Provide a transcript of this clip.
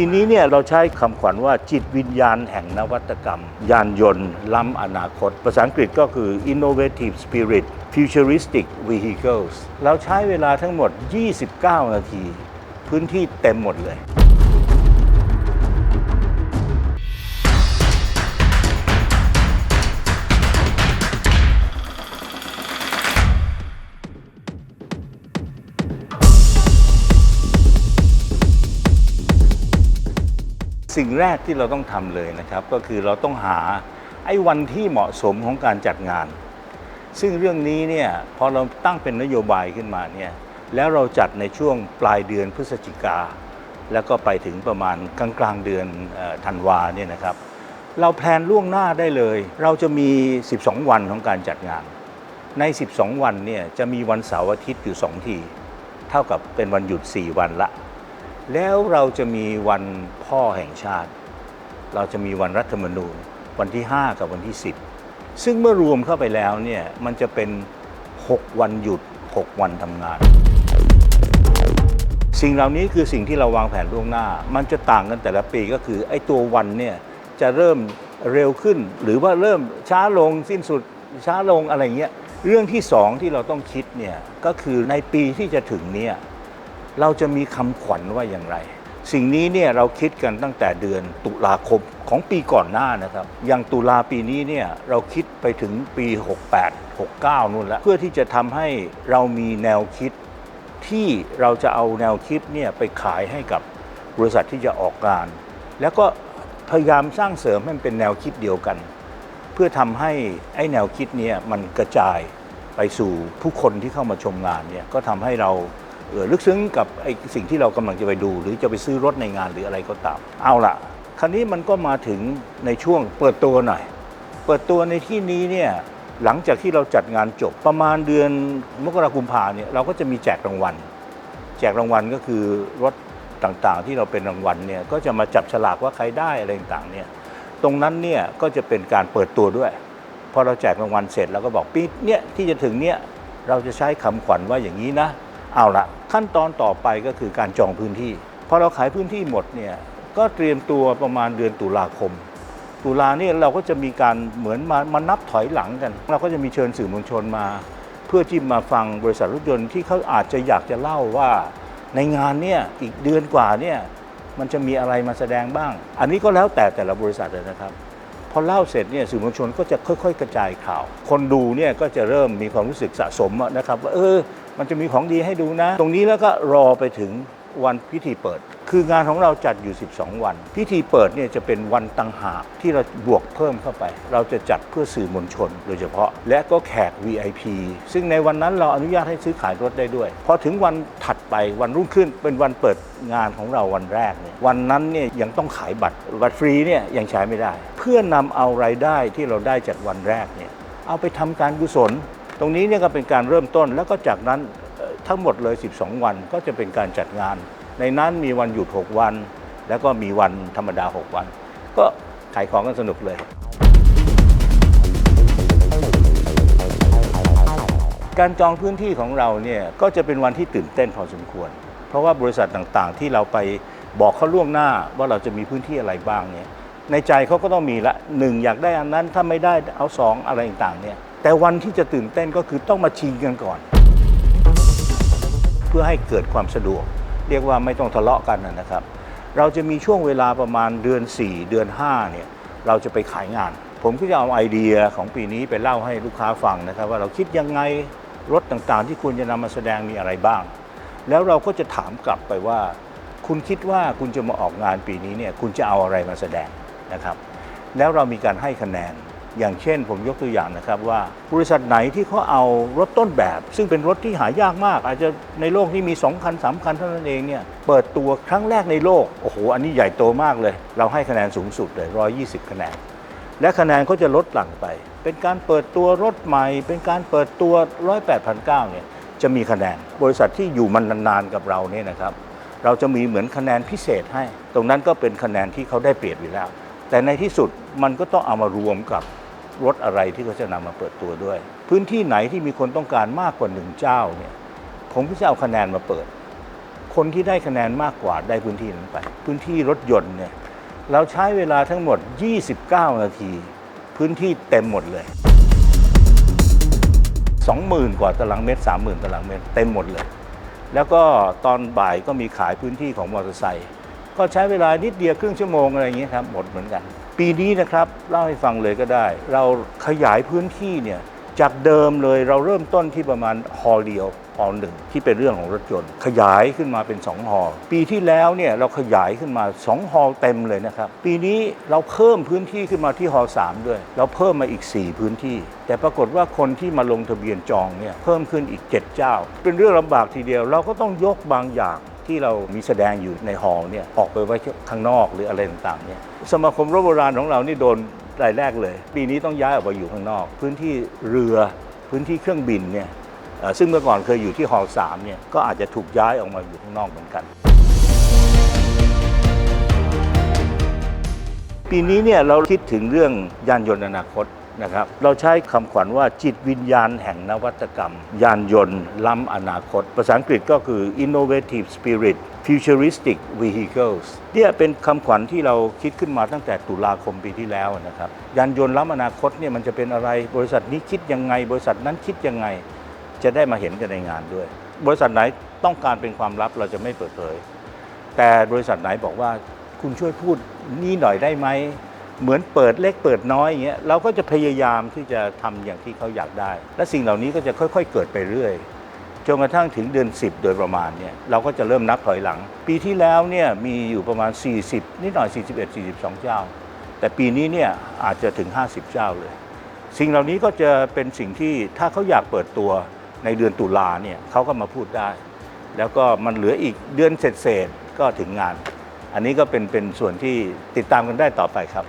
ปีนี้เนี่ยเราใช้คำขวัญว่าจิตวิญญาณแห่งนวัตกรรม ยานยนต์ ล้ำอนาคต ภาษาอังกฤษก็คือ innovative spirit futuristic vehicles เราใช้เวลาทั้งหมด 29 นาที พื้นที่เต็มหมดเลย สิ่งแรกที่เราต้องทำเลยนะครับ ก็คือเราต้องหาไอ้วันที่เหมาะสมของการจัดงาน ซึ่งเรื่องนี้เนี่ยพอเราตั้งเป็นนโยบายขึ้นมาเนี่ยแล้วเราจัดในช่วงปลายเดือนพฤศจิกา แล้วก็ไปถึงประมาณกลางกลางเดือนธันวาเนี่ยนะครับ เราแพลนล่วงหน้าได้เลย เราจะมี 12 วันของการจัดงาน ใน 12 วันเนี่ยจะมีวันเสาร์อาทิตย์อยู่ 2 ที เท่ากับเป็นวันหยุด 4 วันละ แล้วเราจะมีวันพ่อแห่งชาติ เราจะมีวันรัฐธรรมนูญ วันที่ 5 กับวันที่ 10 ซึ่งเมื่อรวมเข้าไปแล้วเนี่ยมันจะเป็น 6 วันหยุด 6 วันทำงาน สิ่งเหล่านี้คือสิ่งที่เราวางแผนล่วงหน้า มันจะต่างกันแต่ละปีก็คือไอ้ตัววันเนี่ยจะเริ่มเร็วขึ้น หรือว่าเริ่มช้าลงสิ้นสุดช้าลงอะไรเงี้ยเรื่องที่สองที่เราต้องคิดเนี่ยก็คือในปีที่จะถึงเนี่ย เราจะมีคำขวัญว่าอย่างไร สิ่งนี้เนี่ยเราคิดกันตั้งแต่เดือนตุลาคมของปีก่อนหน้านะครับ อย่างตุลาปีนี้เนี่ยเราคิดไปถึงปี 68 69นู่นแล้วเพื่อที่จะทำให้เรามีแนวคิดที่เราจะเอาแนวคิดเนี่ยไปขายให้กับบริษัทที่จะออกงาน แล้วก็พยายามสร้างเสริมให้มันเป็นแนวคิดเดียวกัน เพื่อทำให้ไอ้แนวคิดเนี้มันกระจายไปสู่ผู้คนที่เข้ามาชมงานเนี่ยก็ทำให้เรา ลึกซึ้งกับไอ้สิ่งที่เรากำลังจะไปดู หรือจะไปซื้อรถในงานหรืออะไรก็ตาม เอาละคราวนี้มันก็มาถึงในช่วงเปิดตัวหน่อย เปิดตัวในที่นี้เนี่ยหลังจากที่เราจัดงานจบประมาณเดือนมกราคมกุมภาเนี่ยเราก็จะมีแจกรางวัล แจกรางวัลก็คือรถต่างๆ ที่เราเป็นรางวัลเนี่ยก็จะมาจับฉลากว่าใครได้อะไรต่างๆเนี่ยตรงนั้นเนี่ยก็จะเป็นการเปิดตัวด้วยพอเราแจกรางวัลเสร็จเราก็บอกปีเนี่ยที่จะถึงเนี่ยเราจะใช้คำขวัญว่าอย่างนี้นะ เอาละขั้นตอนต่อไปก็คือการจองพื้นที่พอเราขายพื้นที่หมดเนี่ยก็เตรียมตัวประมาณเดือนตุลาคม ตุลาเนี่ยเราก็จะมีการเหมือนมามานับถอยหลังกัน เราก็จะมีเชิญสื่อมวลชนมา เพื่อที่มาฟังบริษัทรถยนต์ที่เขาอาจจะอยากจะเล่าว่า ในงานเนี่ยอีกเดือนกว่าเนี่ยมันจะมีอะไรมาแสดงบ้าง อันนี้ก็แล้วแต่แต่ละบริษัทเลยนะครับ พอเล่าเสร็จเนี่ยสื่อมวลชนก็จะค่อย ๆ กระจายข่าว คนดูเนี่ยก็จะเริ่มมีความรู้สึกสะสมนะครับว่าเออ มันจะมีของดีให้ดูนะ ตรงนี้แล้วก็รอไปถึง วันพิธีเปิด คืองานของเราจัดอยู่ 12 วัน พิธีเปิดเนี่ยจะเป็นวันตังหากที่เราบวกเพิ่มเข้าไป เราจะจัดเพื่อสื่อมวลชน โดยเฉพาะ และก็แขก VIP ซึ่งในวันนั้นเราอนุญาตให้ซื้อขายรถได้ด้วยพอถึงวันถัดไปวันรุ่งขึ้นเป็นวันเปิดงานของเราวันแรกเนี่ยวันนั้นเนี่ยยังต้องขายบัตรบัตรฟรีเนี่ยยังใช้ไม่ได้ เพื่อนำเอารายได้ที่เราได้จากวันแรกเนี่ยเอาไปทำการกุศล ตรงนี้เนี่ยก็เป็นการเริ่มต้นแล้วก็จากนั้น ทั้งหมดเลย 12 วันก็จะเป็นการจัดงาน ในนั้นมีวันหยุด 6 วัน แล้วก็มีวันธรรมดา 6 วัน ก็ขายของกันสนุกเลย การจองพื้นที่ของเราเนี่ยก็จะเป็นวันที่ตื่นเต้นพอสมควร เพราะว่าบริษัทต่างๆ ที่เราไปบอกเขาล่วงหน้าว่าเราจะมีพื้นที่อะไรบ้างเนี่ยในใจเขาก็ต้องมีละหนึ่งอยากได้อันนั้นถ้าไม่ได้เอาสองอะไรต่างๆเนี่ยแต่วันที่จะตื่นเต้นก็คือต้องมาชิงกันก่อน เพื่อให้เกิดความสะดวก เรียกว่าไม่ต้องทะเลาะกันนะครับ เราจะมีช่วงเวลาประมาณเดือน 4 เดือน5เนี่ยเราจะไปขายงาน ผมก็จะเอาไอเดียของปีนี้ไปเล่าให้ลูกค้าฟังนะครับ ว่าเราคิดยังไงรถต่างๆ ที่ควรจะนำมาแสดงมีอะไรบ้าง แล้วเราก็จะถามกลับไปว่า คุณคิดว่าคุณจะมาออกงานปีนี้เนี่ยคุณจะเอาอะไรมาแสดงนะครับ แล้วเรามีการให้คะแนน อย่างเช่น ผมยกตัวอย่างนะครับว่าบริษัทไหนที่เขาเอารถต้นแบบ ซึ่งเป็นรถที่หายากมาก อาจจะในโลกที่มี 2 คัน 3 คันเท่านั้นเองเนี่ยเปิดตัวครั้งแรกในโลก โอ้โห อันนี้ใหญ่โตมากเลย เราให้คะแนนสูงสุดเลย 120 คะแนน และคะแนนก็จะลดหลั่งไป เป็นการเปิดตัวรถใหม่ เป็นการเปิดตัว 108 9 0 0เนี่ยจะมีคะแนน บริษัทที่อยู่มันนานๆกับเราเนี่ยนะครับเราจะมีเหมือนคะแนนพิเศษให้ ตรงนั้นก็เป็นคะแนนที่เขาได้เปรียบอยู่แล้ว แต่ในที่สุดมันก็ต้องเอามารวมกับ รถอะไรที่เขาจะนำมาเปิดตัวด้วย พื้นที่ไหนที่มีคนต้องการมากกว่าหนึ่งเจ้าเนี่ยผมก็จะเอาคะแนนมาเปิดคคนที่ได้คะแนนมากกว่าได้พื้นที่นั้นไป พื้นที่รถยนต์เนี่ยเราใช้เวลาทั้งหมด 29 นาที พื้นที่เต็มหมดเลย 20,000 กว่าตารางเมตร 30,000 ตารางเมตรเต็มหมดเลย แล้วก็ตอนบ่ายก็มีขายพื้นที่ของมอเตอร์ไซค์ก็ใช้เวลานิดเดียวครึ่งชั่วโมงอะไรอย่างเงี้ยครับหมดเหมือนกัน ปีนี้นะครับเล่าให้ฟังเลยก็ได้ เราขยายพื้นที่เนี่ยจากเดิมเลยเราเริ่มต้นที่ประมาณฮอลเดียวฮอลหนึ่งที่เป็นเรื่องของรถยนต์ ขยายขึ้นมาเป็น2ฮอลปีที่แล้วเนี่ยเราขยายขึ้นมา2ฮอลเต็มเลยนะครับ ปีนี้เราเพิ่มพื้นที่ขึ้นมาที่ฮอลสามด้วย เราเพิ่มมาอีก 4 พื้นที่ แต่ปรากฏว่าคนที่มาลงทะเบียนจองเนี่ยเพิ่มขึ้นอีก 7 เจ้า เป็นเรื่องลำบากทีเดียวเราก็ต้องยกบางอย่าง ที่เรามีแสดงอยู่ในฮอลเนี่ยออกไปไว้ข้างนอกหรืออะไรต่างๆเนี่ยสมาคมรถโบราณของเรานี่โดนรายแรกเลย ปีนี้ต้องย้ายออกไปอยู่ข้างนอก พื้นที่เรือพื้นที่เครื่องบินเนี่ยซึ่งเมื่อก่อนเคยอยู่ที่ฮอลสามเนี่ยก็อาจจะถูกย้ายออกมาอยู่ข้างนอกเหมือนกัน ปีนี้เนี่ยเราคิดถึงเรื่องยานยนต์อนาคต นะครับ เราใช้คำขวัญว่าจิตวิญญาณแห่งนวัตกรรม ยานยนต์ ล้ำอนาคต ภาษาอังกฤษก็คือ innovative spirit futuristic vehicles เนี่ยเป็นคำขวัญที่เราคิดขึ้นมาตั้งแต่ตุลาคมปีที่แล้วนะครับ ยานยนต์ล้ำอนาคตเนี่ยมันจะเป็นอะไรบริษัทนี้คิดยังไง บริษัทนั้นคิดยังไง จะได้มาเห็นกันในงานด้วย บริษัทไหนต้องการเป็นความลับเราจะไม่เปิดเผย แต่บริษัทไหนบอกว่าคุณช่วยพูดนี่หน่อยได้ไหม เหมือนเปิดเล็กเปิดน้อยอย่างเงี้ยเราก็จะพยายามที่จะทำอย่างที่เขาอยากได้ และสิ่งเหล่านี้ก็จะค่อย ๆ เกิดไปเรื่อยจนกระทั่งถึงเดือน 10 โดยประมาณเนี่ยเราก็จะเริ่มนับถอยหลัง ปีที่แล้วเนี่ยมีอยู่ประมาณ 40 นิดหน่อย 41 42 เจ้า แต่ปีนี้เนี่ยอาจจะถึง 50 เจ้าเลย สิ่งเหล่านี้ก็จะเป็นสิ่งที่ถ้าเขาอยากเปิดตัวในเดือนตุลาเนี่ยเขาก็มาพูดได้ แล้วก็มันเหลืออีกเดือนเศษๆก็ถึงงาน อันนี้ก็เป็นเป็นส่วนที่ติดตามกันได้ต่อไปครับ